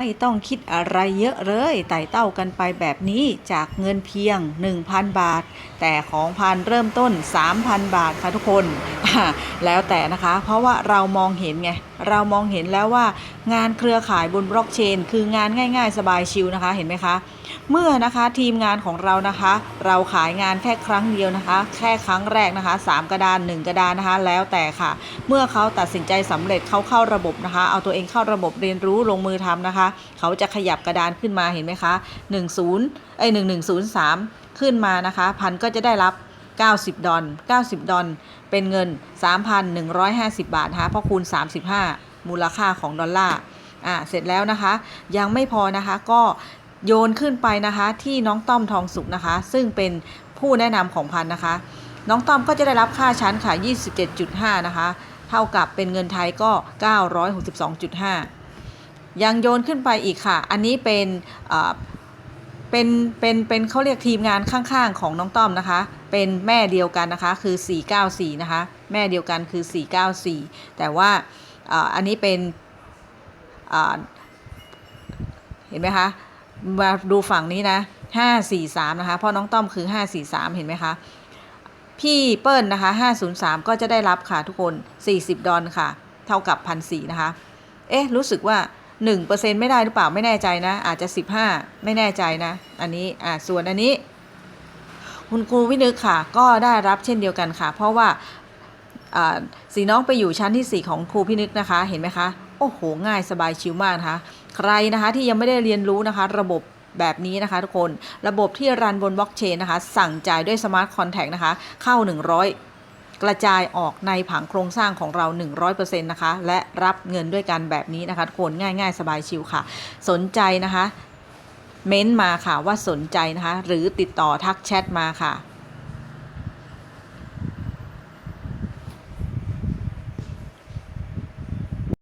ไม่ต้องคิดอะไรเยอะเลยไต่เต้ากันไปแบบนี้จากเงินเพียง 1,000 บาท แต่ของพันเริ่มต้น 3,000 บาทค่ะทุกคน แล้วแต่นะคะ เพราะว่าเรามองเห็นไง เรามองเห็นแล้วว่างานเครือข่ายบนบล็อกเชน คืองานง่ายๆ สบายชิลนะคะ เห็นไหมคะ เมื่อนะคะทีมงานของเรานะคะ เราขายงานแค่ครั้งเดียวนะคะ แค่ครั้งแรกนะคะ 3 กระดาน 1 กระดานนะคะ แล้วแต่ค่ะ เมื่อเขาตัดสินใจสำเร็จเขาเข้าระบบนะคะ เอาตัวเองเข้าระบบเรียนรู้ลงมือทำนะคะเขาจะขยับกระดานขึ้นมาเห็นไหมคะ10เอ้ย1103 ขึ้นมานะคะ พันก็จะได้รับ 90 ดอล90 ดอลเป็นเงิน 3,150 บาทนะคะเพราะคูณ 35 มูลค่าของดอลลาร์อ่าเสร็จแล้วนะคะ ยังไม่พอนะคะก็โยนขึ้นไปนะคะ ที่น้องต้อมทองสุกนะคะ ซึ่งเป็นผู้แนะนำของพันนะคะ น้องต้อมก็จะได้รับค่าชั้นค่ะ 27.5 นะคะ เท่ากับเป็นเงินไทยก็ 962.5 ยังโยนขึ้นไปอีกค่ะ อันนี้เป็นเป็นเป็นเป็นเขาเรียกทีมงานข้างๆของน้องต้อมนะคะ เป็นแม่เดียวกันนะคะคือ 494 นะคะ แม่เดียวกันคือ 494 แต่ว่าอันนี้เป็นเอ่อเห็นไหมคะมาดูฝั่งนี้นะ 543 นะคะ เพราะน้องต้อมคือ 543 เห็นไหมคะพี่เปิ้ลนะคะ 503 ก็จะได้รับค่ะทุกคน 40 ดอลค่ะ เท่ากับ 1,400 นะคะ เอ๊ะ รู้สึกว่า 1%ไม่ได้หรือเปล่าไม่แน่ใจนะ อาจจะ 15 ไม่แน่ใจนะ อันนี้อ่าส่วนอันนี้ คุณครูวินึกค่ะ ก็ได้รับเช่นเดียวกันค่ะ เพราะว่าอ่าสีน้องไปอยู่ชั้นที่ 4 ของครูพินึกนะคะ เห็นไหมคะ โอ้โห ง่ายสบายชิวมากนะคะ ใครนะคะที่ยังไม่ได้เรียนรู้นะคะ ระบบแบบนี้นะคะทุกคน ระบบที่รันบนบล็อกเชนนะคะ สั่งจ่ายด้วยสมาร์ทคอนแท็กนะคะ เข้า 100 กระจายออกในผังโครงสร้างของเรา 100%นะคะ และรับเงินด้วยกันแบบนี้นะคะทุกคนง่าย ๆ สบายชิวค่ะ สนใจนะคะ เม้นมาค่ะว่าสนใจนะคะ หรือติดต่อทักแชทมาค่ะ